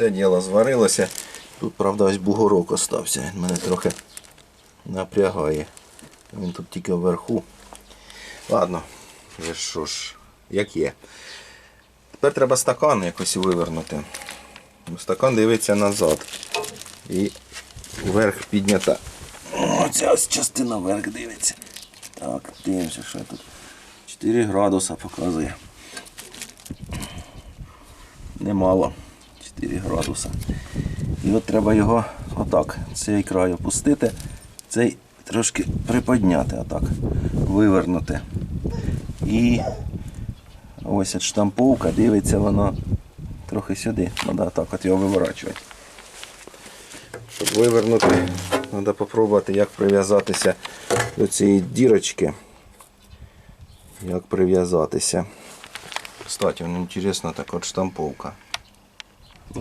Все діло зварилося. Тут, правда, ось бугорок остався. Він мене трохи напрягає. Він тут тільки вверху. Ладно, вже що ж, як є. Тепер треба стакан якось вивернути. Стакан дивиться назад. І вверх піднята. Оця ось частина вверх дивиться. Так, дивимося, що тут. 4 градуса показує. Немало. 4 градуса. І от треба його отак, цей край опустити, цей трошки приподняти, отак, вивернути. І ось штамповка, дивиться воно трохи сюди. Треба так от його виворачувати. Щоб вивернути, треба спробувати, як прив'язатися до цієї дірочки. Як прив'язатися. Кстати, мені інтересна така от штамповка.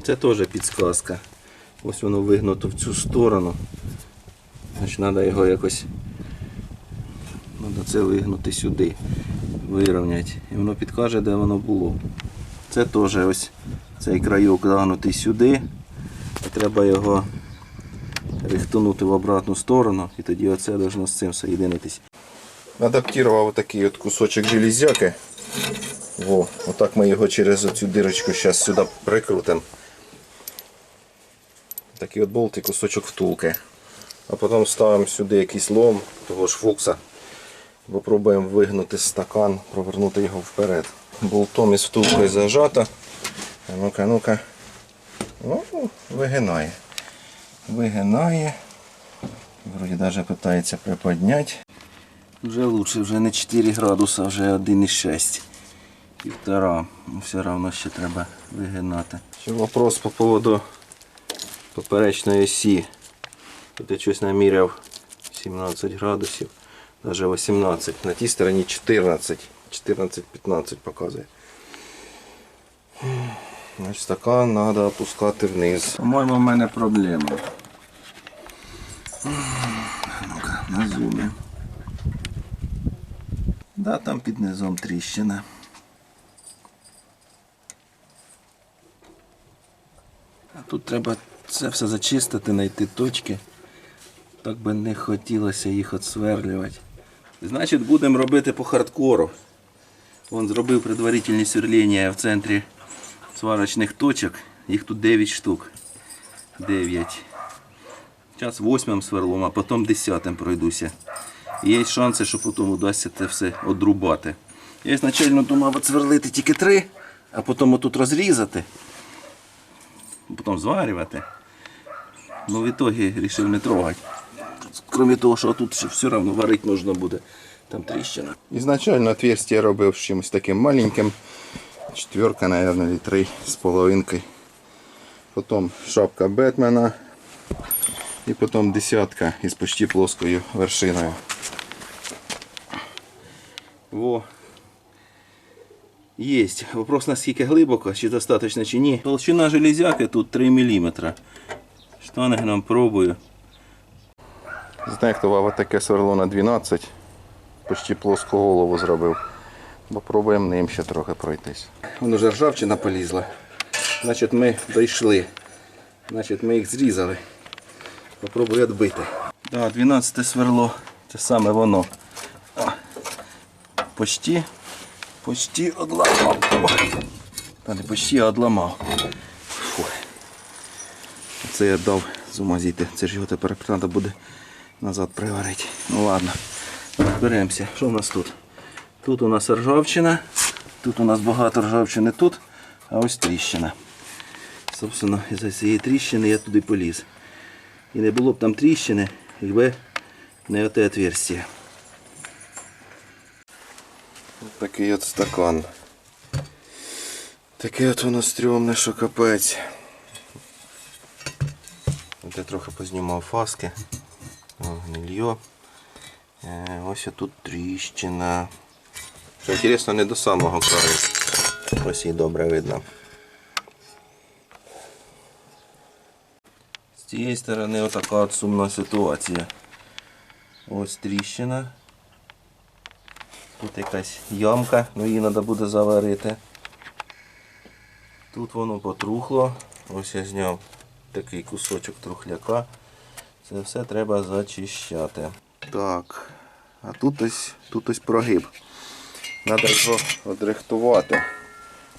Це теж підсказка. Ось воно вигнуто в цю сторону. Значить, треба його якось треба це вигнути сюди, вирівняти. І воно підкаже, де воно було. Це теж ось цей крайок загнутий сюди. І треба його рихтунути в обратну сторону, і тоді оце должно з цим соєдинитись. Адаптував такий от кусочок железяки. Во, отак ми його через оцю дирочку зараз сюди прикрутимо. Такий от болт і кусочок втулки. А потім ставимо сюди якийсь лом того ж фукса. Попробуємо вигнути стакан, провернути його вперед. Болтом із втулкою зажато. Ну-ка, ну-ка. Ну, вигинає. Вигинає. Вроді навіть питається приподняти. Вже лучше, вже не 4 градуса, вже 1,6. Півтора. Ну, Все одно ще треба вигинати. Ще вопрос по поводу поперечної осі. Тут я щось наміряв 17 градусів, навіть 18. На тій стороні 14. 14-15 показує. Значить, стакан треба опускати вниз. По-моєму, в мене проблема. Ну-ка, на зумі. Да, там під низом тріщина. Тут треба це все зачистити, знайти точки. Так би не хотілося їх отсверлювати. Значить, будемо робити по хардкору. Вон зробив предварительні сверлення в центрі сварочних точок. Їх тут 9 штук. 9. Зараз восьмим сверлом, а потім десятим пройдуся. Є шанси, що потім вдасться це все одрубати. Я ізначально думав отсверлити тільки три, а потім отут розрізати, потім зварювати. Ну, в ітогі вирішив не трогати. Крім того, що тут ще все одно варити можна буде. Там тріщина. Ізначально отверстие я робив з чимось таким маленьким. Четверка, наверное, или три з половинкою. Потім шапка Бетмена. І потім десятка із почти плоскою вершиною. Во. Есть. Вопрос наскільки глибоко, чи достаточно, чи ні. Толщина железяки тут 3 мм. Штангеном пробую. Знехтував таке сверло на 12. Почти плоску голову зробив. Попробуємо ним ще трохи пройтись. Воно вже ржавчина полізла. Значить ми дійшли. Значить ми їх зрізали. Попробую відбити. Да, 12 сверло. Це саме воно. Почти. Почти одламав. Та не почти, а одламав. Фу. Це я дав з зійти. Це ж його тепер треба буде назад приварити. Ну ладно. Розберемося. Що в нас тут? Тут у нас ржавчина. Тут у нас багато ржавчини тут, а ось тріщина. Собственно, із цієї тріщини я туди поліз. І не було б там тріщини, якби не оте отверстие. Ось такий от стакан. Таке от воно стрьомне, що капець. Я трохи познімав фаски. Гнильо. Е, Ось тут тріщина. Що інтересно, не до самого краю. Ось її добре видно. З цієї сторони отака от сумна ситуація. Ось тріщина. Тут якась ямка, ну її треба буде заварити. Тут воно потрухло. Ось я зняв такий кусочок трухляка. Це все треба зачищати. Так. А тут ось, тут ось прогиб. Треба його одрихтувати.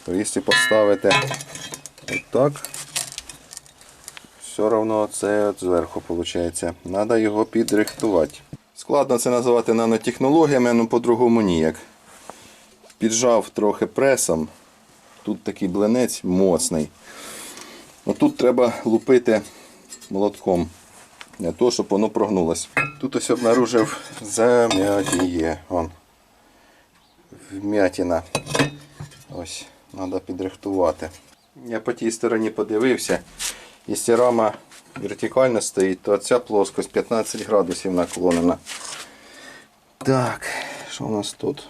Якщо поставити отак, все одно це зверху виходить. Треба його підрихтувати. Складно це називати нанотехнологіями, ну по-другому ніяк. Піджав трохи пресом. Тут такий блинець моцний. Отут треба лупити молотком. Для того, щоб воно прогнулося. Тут ось обнаружив зам'ятіє. Вон. Вмятина. Ось, треба підрихтувати. Я по тій стороні подивився. Якщо рама вертикально стоїть, то ця плоскость 15 градусів наклонена. Так, що у нас тут?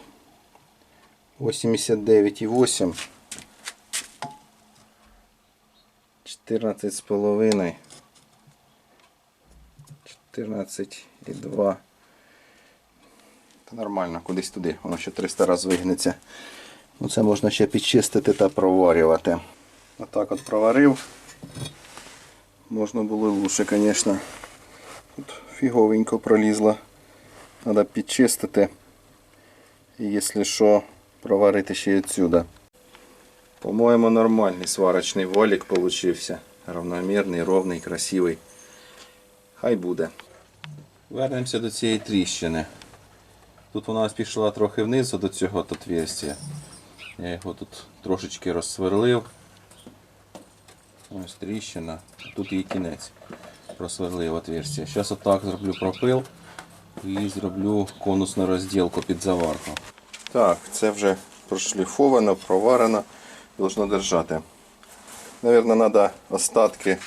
89,8. 14 з 14,2. Та нормально, кудись туди. Воно ще 300 разів вигнеться. Ну, це можна ще підчистити та проварювати. Отак от проварив. Можна було лучше, звісно. Тут фіговенько пролізло. Треба підчистити. І якщо що, проварити ще й відсюди. По-моєму, нормальний сварочний валік получився. Равномірний, ровний, красивий. Хай буде. Вернемося до цієї тріщини. Тут вона пішла трохи вниз до цього отверстия. Я його тут трошечки розсверлив. Ось тріщина. Тут її кінець. Просверлив отверстие. Зараз отак зроблю пропил і зроблю конусну розділку під заварку. Так, це вже прошліфовано, проварено, должно держати. Наверно, треба остатки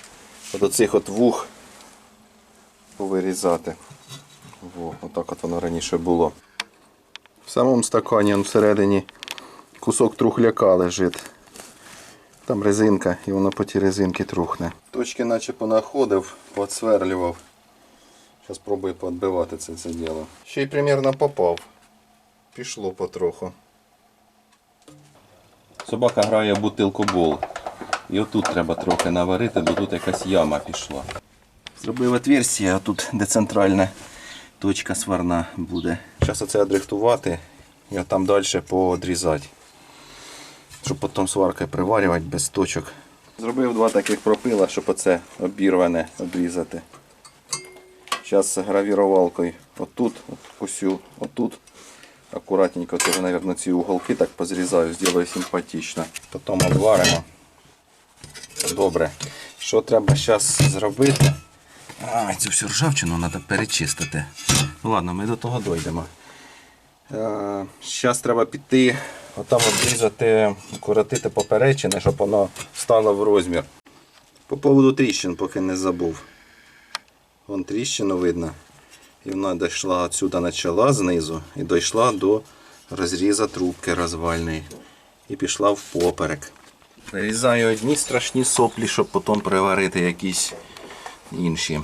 от оцих от вух повирізати. Во, отак от воно раніше було. В самому стакані всередині кусок трухляка лежить. Там резинка і воно по тій резинці трухне. Точки наче понаходив, поотсверлював. Зараз спробую поотбивати це, це діло. Ще й примірно попав. Пішло потроху. Собака грає в бутилку бол. І отут треба трохи наварити, бо тут якась яма пішла. Зробив отверстие, а тут де центральна точка сварна буде. Зараз оце одрихтувати і там далі поодрізати. Щоб потім сваркою приварювати без точок. Зробив два таких пропила, щоб оце обірване обрізати. Зараз гравірувалкою отут, от усю, отут. Акуратненько теж, мабуть, ці уголки так позрізаю, зроблю симпатично. Потім обваримо. Добре. Що треба зараз зробити? А, цю всю ржавчину треба перечистити. Ну ладно, ми до того дійдемо. Зараз треба піти, отам обрізати, укоротити поперечини, щоб воно стало в розмір. По поводу тріщин, поки не забув. Вон тріщину видно. І вона дійшла отсюди почала знизу і дійшла до розріза трубки розвальної. І пішла в поперек. Вирізаю одні страшні соплі, щоб потім приварити якісь інші.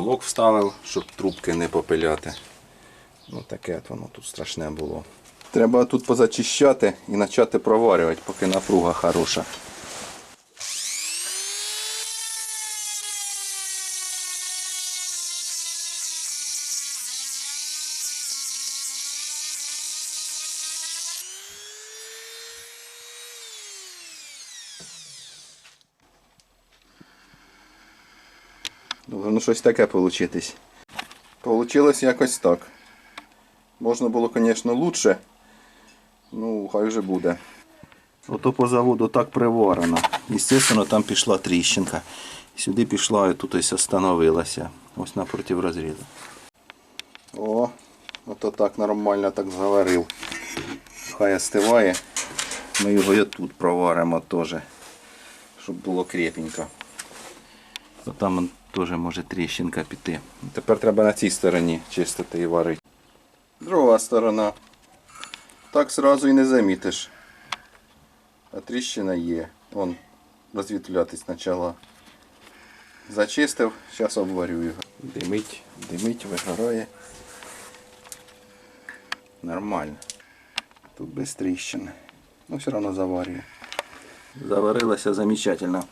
Уголок вставив, щоб трубки не попиляти. Ну таке от воно тут страшне було. Треба тут позачищати і почати проварювати, поки напруга хороша. Должно щось таке получитись. Получилось якось так. Можна було, звісно, лучше. Ну, хай вже буде. Ото по заводу так приварено. Естественно, там пішла тріщинка. Сюди пішла і тут ось остановилася. Ось напроти розрізу. О, ото так нормально так заварив. Хай остиває. Ми його і тут проваримо теж. Щоб було крепенько. Там теж може тріщинка піти. Тепер треба на цій стороні чистити і варити. Друга сторона. Так сразу і не замітиш. А тріщина є. Вон розвітлятись почала. Зачистив, зараз обварю його. Димить, димить, вигорає. Нормально. Тут без тріщин. Ну, все одно заварює. Заварилося замечательно.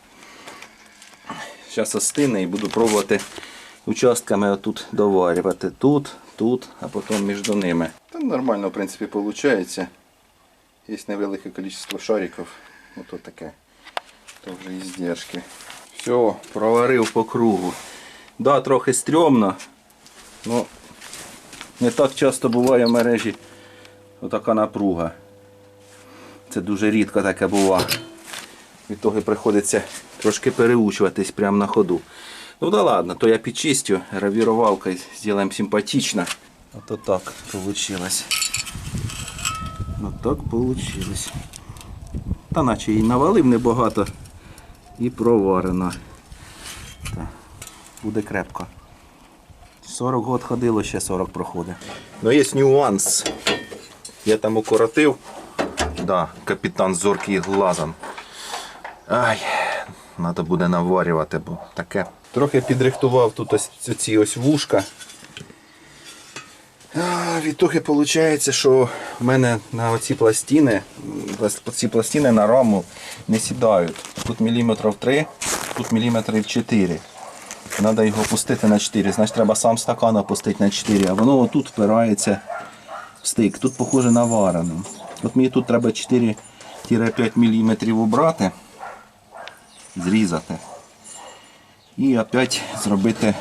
Зараз остине і буду пробувати участками отут доварювати. Тут, тут, а потім між ними. Та нормально, в принципі, виходить. Є невелике кількість шариків. Ото таке. То вже і здержки. Все, проварив по кругу. Да, трохи стрьомно. Ну, не так часто буває в мережі отака напруга. Це дуже рідко таке буває. Від того приходиться трошки переучуватись прямо на ходу. Ну да ладно, то я підчистю, гравірувалкою зробимо симпатично. Ото так вийшло. От так вийшло. Та наче і навалив небагато і проварено. Так, буде крепко. 40 год ходило, ще 40 проходить. Ну є нюанс. Я там укоротив. Да, капітан зоркий глазом. Ай, треба буде наварювати, бо таке. Трохи підрихтував тут ось ці ось вушка. А, від того виходить, що в мене на оці пластини, ці пластини на раму не сідають. Тут міліметрів 3, тут міліметрів 4. Треба його опустити на 4. Значить треба сам стакан опустити на 4, а воно отут впирається в стик. Тут похоже на варену. От мені тут треба 4-5 мм убрати, зрізати. І опять зробити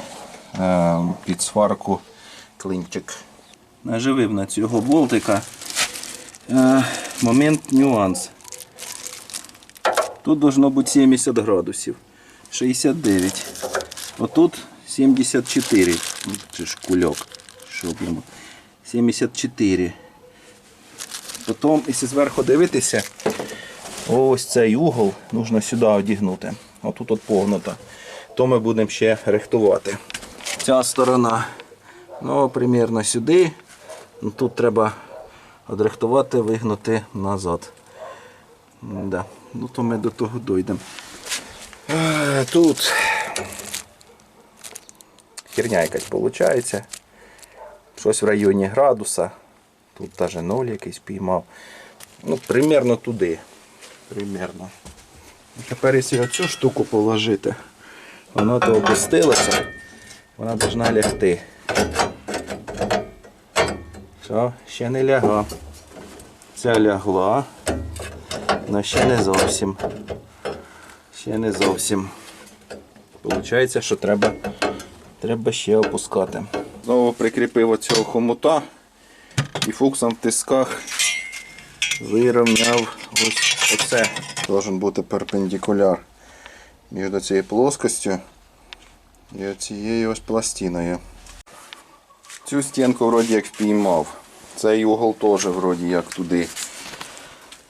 е, під сварку клинчик. Наживив на цього болтика. Е, момент нюанс. Тут должно бути 70 градусів. 69. Отут 74. Ну, Це ж кульок. Щоб йому. 74. Потім, якщо зверху дивитися, ось цей угол нужно сюди одігнути. Отут от погнуто. То ми будемо ще рихтувати. Ця сторона, ну, примірно сюди. Тут треба одрихтувати, вигнути назад. Да. Ну, то ми до того дійдемо. Тут херня якась виходить. Щось в районі градуса. Тут теж ноль якийсь піймав. Ну, примерно туди. Примерно. Тепер, якщо оцю штуку положити, вона то опустилася, вона повинна лягти. Все, ще не ляга. Ця лягла, але ще не зовсім. Ще не зовсім. Получається, що треба, треба ще опускати. Знову прикріпив оцього хомута і фуксом в тисках вирівняв ось оце. Должен бути перпендикуляр між цією плоскостю і цією ось пластиною. Цю стінку вроді як впіймав. Цей угол теж вроді як туди.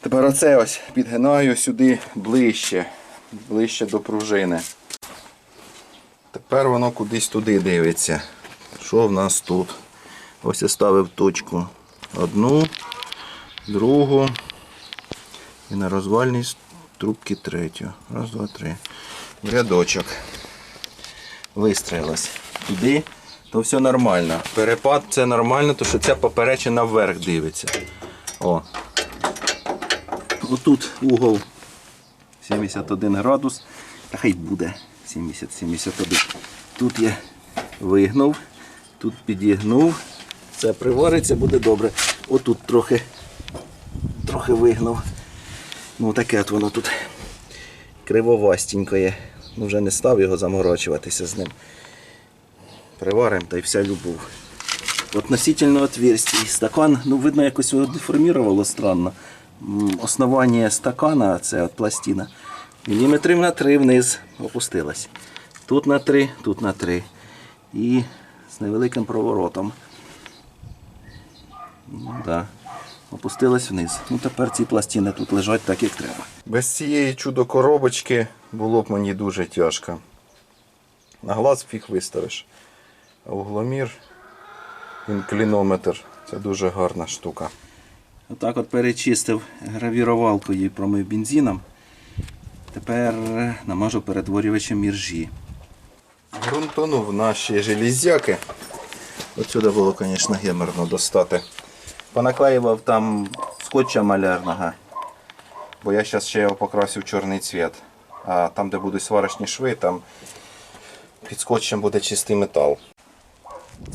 Тепер оце ось підгинаю сюди ближче, ближче до пружини. Тепер воно кудись туди дивиться. Що в нас тут? Ось я ставив точку. Одну, другу. І на розвальній трубці третю. Раз, два, три. В рядочок. Вистроїлось. Туди, то все нормально. Перепад це нормально, тому що ця поперечина вверх дивиться. О. Отут угол 71 градус. Та хай буде 70-71. Тут я вигнув, тут підігнув. Це привариться, буде добре. Отут трохи, трохи вигнув. Ну таке от воно тут кривовастенько є. Ну вже не став його заморочуватися з ним. Приварим та й вся любов. Относительно отверстий. Стакан, ну видно, якось його деформувало странно. Основання стакана, це от пластина, міліметрів на 3 вниз опустилась. Тут на 3, тут на 3. І з невеликим проворотом. Ну, да. Опустилась вниз. Ну тепер ці пластини тут лежать так, як треба. Без цієї чудо-коробочки було б мені дуже тяжко. На глаз фіг виставиш. А угломір, інклінометр це дуже гарна штука. Отак от перечистив гравірувалкою і промив бензином. Тепер намажу перетворювачем іржі. Грунтанув наші железяки. Отсюди було, звісно, геморно достати. Понаклеював там скотча малярного. Бо я зараз ще його покрасив в чорний цвіт. А там, де будуть сварочні шви, там під скотчем буде чистий метал.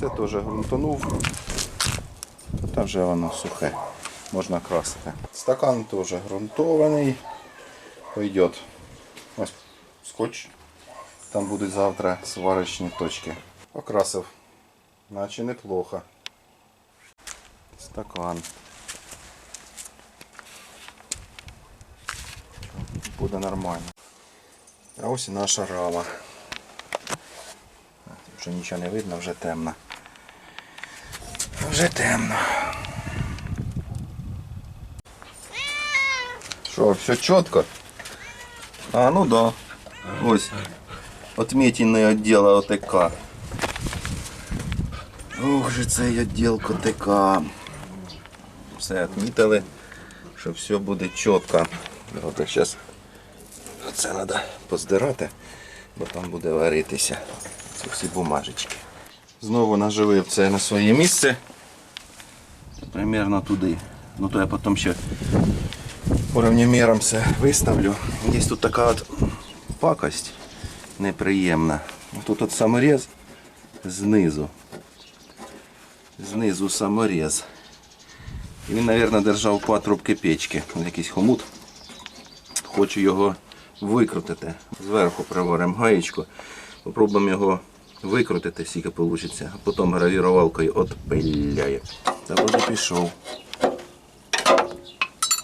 Це теж грунтанув. Та вже воно сухе. Можна красити. Стакан теж грунтований. Пойдет. Ось скотч. Там будуть завтра сварочні точки. Покрасив. Наче неплохо. Стакан. Буде нормально. А ось і наша рама. Вже нічого не видно, вже темно. Вже темно. Що, все чітко? А, ну да. Ось. Отметины отдела ОТК. Ух же цей відділ КТК. Все відмітили, що все буде чітко. От зараз це треба поздирати, бо там буде варитися. Ці всі бумажечки. Знову наживив це на своє місце. Примерно туди. Ну то я потім ще уравнеміром все виставлю. Є тут така от пакость неприємна. Тут от саморіз знизу. Знизу саморіз. І він, мабуть, держав патрубки печки. Якийсь хомут. Хочу його викрутити. Зверху приваримо гаєчку. Попробуємо його викрутити, скільки вийде. А потім гравірувалкою отпиляє. Це вже пішов.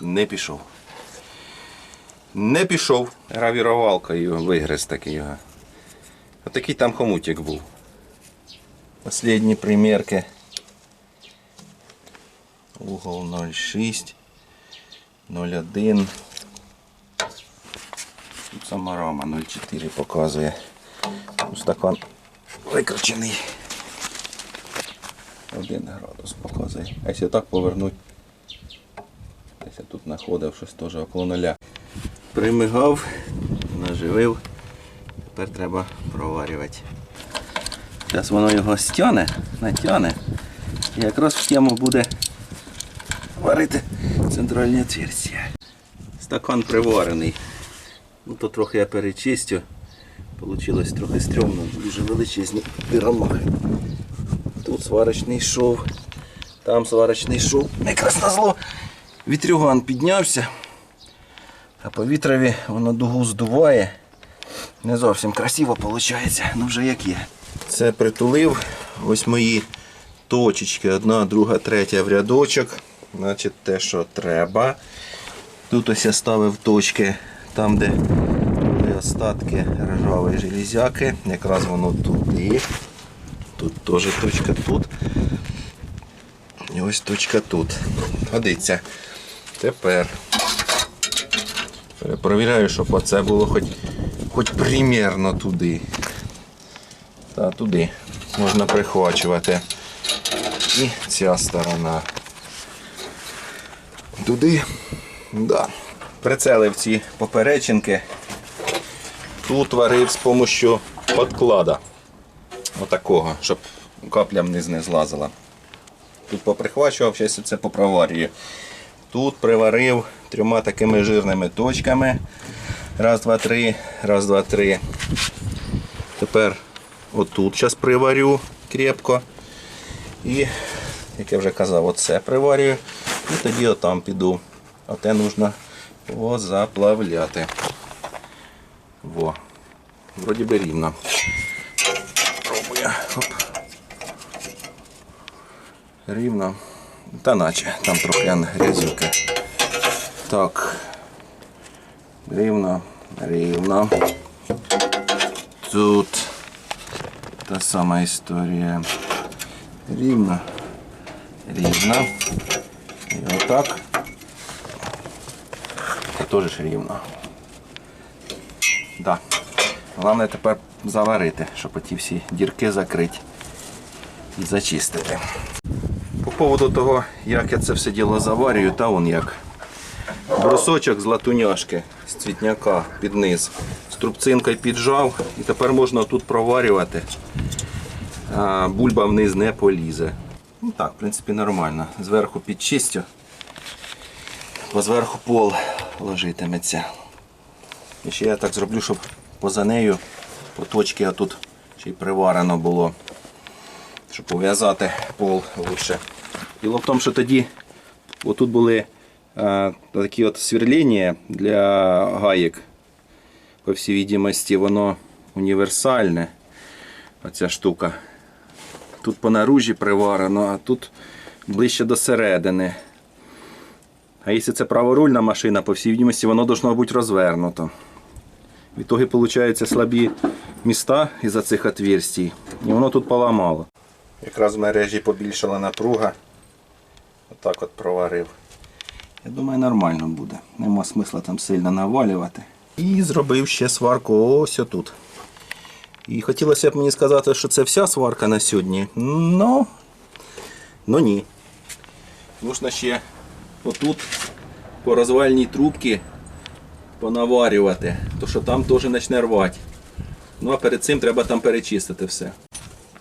Не пішов. Не пішов. Гравірувалкою вигриз такий його. Отакий там хомутик був. Последні примірки. Угол 0,6, 0,1. Тут сама рама 0,4 показує. Ну, Стакан викручений. 1 градус показує. А якщо так повернути, десь я тут знаходив щось теж около нуля. Примигав, наживив. Тепер треба проварювати. Зараз воно його стягне, натягне. І якраз в тему буде варити центральні отверстия. Стакан приварений. Ну, то трохи я перечистю. Получилось трохи стрьомно, дуже величезні пиромахи. Тут сварочний шов, там сварочний шов. Якраз на зло вітрюган піднявся, а по вітрові воно дугу здуває. Не зовсім красиво виходить, ну вже як є. Це притулив. Ось мої точечки. Одна, друга, третя в рядочок. Значить те, що треба. Тут ось я ставив точки там, де були остатки ржавої железяки. Якраз воно туди. Тут теж точка тут. І ось точка тут. Годиться. Тепер перепровіряю, щоб оце було хоч, хоч примірно туди. Та туди можна прихвачувати. І ця сторона. Туди. Да. Прицелив ці поперечинки. Тут варив з допомогою підклада. Отакого, щоб капля вниз не злазила. Тут поприхвачував, зараз це попроварюю. Тут приварив трьома такими жирними точками. Раз, два, три, раз, два, три. Тепер отут зараз приварю крепко. І, як я вже казав, оце приварюю. І тоді отам піду. Оте нужно позаплавляти. Во. Вроді би рівно. Пробую. Оп. Рівно. Та наче, там трохи грязюки. Так. Рівно, рівно. Тут та сама історія. Рівно, рівно. І отак. І теж ж рівно. Да. Головне тепер заварити, щоб оті всі дірки закрити і зачистити. По поводу того, як я це все діло заварюю, та он як. Брусочок з латуняшки, з цвітняка під низ. Струбцинкою піджав і тепер можна тут проварювати. А бульба вниз не полізе. Ну так, в принципі, нормально. Зверху підчистю. По зверху пол ложитиметься. І ще я так зроблю, щоб поза нею по точці а тут ще й приварено було, щоб пов'язати пол лучше. Діло в тому, що тоді отут були е, такі от сверління для гаєк. По всій відомості, воно універсальне. Оця штука. Тут по наружі приварено, а тут ближче до середини. А якщо це праворульна машина, по всій відомості, воно должно бути розвернуто. В ітогі, виходить, слабі міста із-за цих отверстій. І воно тут поламало. Якраз в мережі побільшала напруга. Отак от проварив. Я думаю, нормально буде. Нема смисла там сильно навалювати. І зробив ще сварку ось отут. І хотілося б мені сказати, що це вся сварка на сьогодні. Ну, ну ні. Нужно ще отут по розвальній трубці понаварювати, то що там теж почне рвати. Ну а перед цим треба там перечистити все.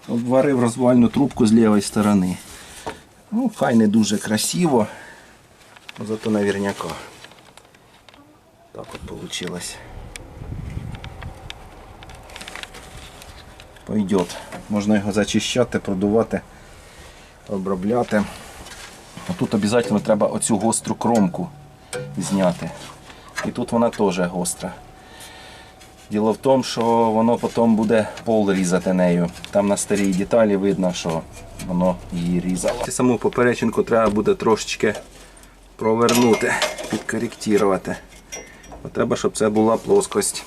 Обварив розвальну трубку з лівої сторони. Ну, хай не дуже красиво, зато наверняка. Так от вийшло. Пойдет. Можна його зачищати, продувати, обробляти. А тут обов'язково треба оцю гостру кромку зняти. І тут вона теж гостра. Діло в тому, що воно потім буде пол різати нею. Там на старій деталі видно, що воно її різало. Саму поперечинку треба буде трошечки провернути, підкоректувати. Треба, щоб це була плоскость.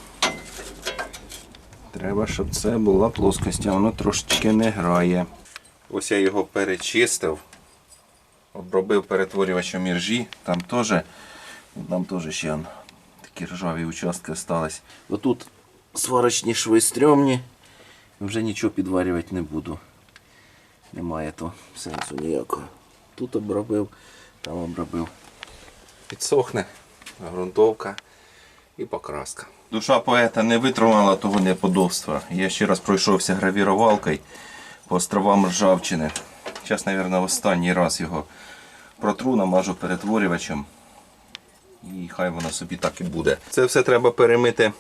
Треба, щоб це була плоскость, а воно трошечки не грає. Ось я його перечистив, обробив перетворювачем іржі, там теж, там теж ще такі ржаві участки залишились. Отут сварочні шви стрьомні, вже нічого підварювати не буду. Немає то сенсу ніякого. Тут обробив, там обробив. Підсохне, ґрунтовка і покраска. Душа поета не витримала того неподобства. Я ще раз пройшовся гравірувалкою по островам Ржавчини. Зараз, мабуть, останній раз його протру, намажу перетворювачем. І хай воно собі так і буде. Це все треба перемити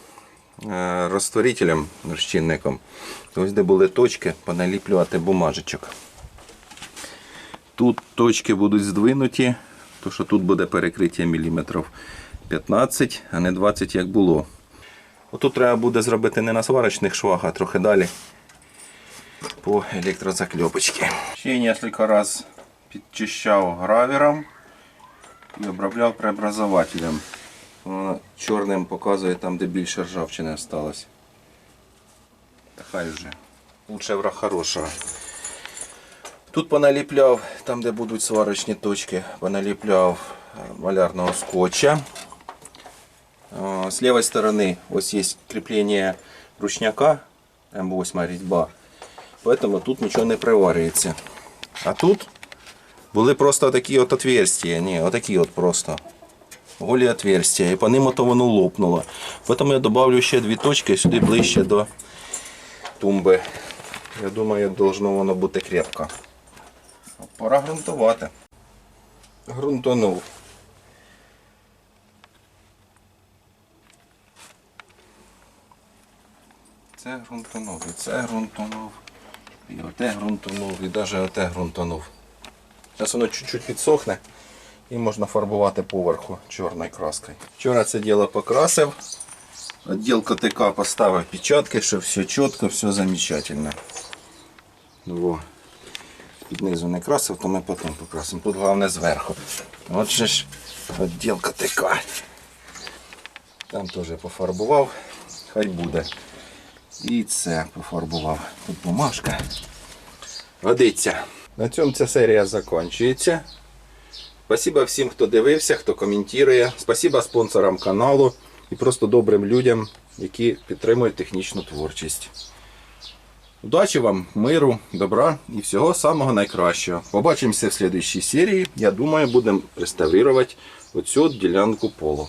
е, розтворителем, розчинником. Ось де були точки, поналіплювати бумажечок. Тут точки будуть здвинуті, то що тут буде перекриття міліметрів 15, а не 20, як було. Отут треба буде зробити не на сварочних швах, а трохи далі по електрозакльопочці. Ще кілька разів підчищав гравером і обробляв преобразователем. Воно чорним показує там, де більше ржавчини осталось. Та хай вже. Лучше враг хорошого. Тут поналіпляв, там де будуть сварочні точки, поналіпляв е, малярного скотча. Е, С левой стороны ось есть крепление ручняка, М8 різьба, поэтому тут нічого не приварюється. А тут були просто такі от отверстия, ні, отакі от просто. Голі отверстия, і по ним ото воно лопнуло. Поэтому я добавлю ще дві точки сюди ближче до тумби. Я думаю, должно воно бути крепко. Пора ґрунтувати. Грунтонув. Це ґрунтонув, і це ґрунтонув, і оте ґрунтонув, і навіть оте ґрунтонув. Зараз воно чуть-чуть підсохне і можна фарбувати поверху чорною краскою. Вчора це діло покрасив. Отдел КТК поставив печатки, що все чітко, все замечательно. Во. Під низу не красив, то ми потім покрасимо. Тут головне зверху. От же ж відділ КТК. Там теж пофарбував, хай буде. І це пофарбував. Тут бумажка. Годиться. На цьому ця серія закінчується. Спасибо всім, хто дивився, хто коментує. Спасибо спонсорам каналу і просто добрим людям, які підтримують технічну творчість. Удачі вам, миру, добра і всього самого найкращого. Побачимося в слідчій серії. Я думаю, будемо реставрувати оцю ділянку полу.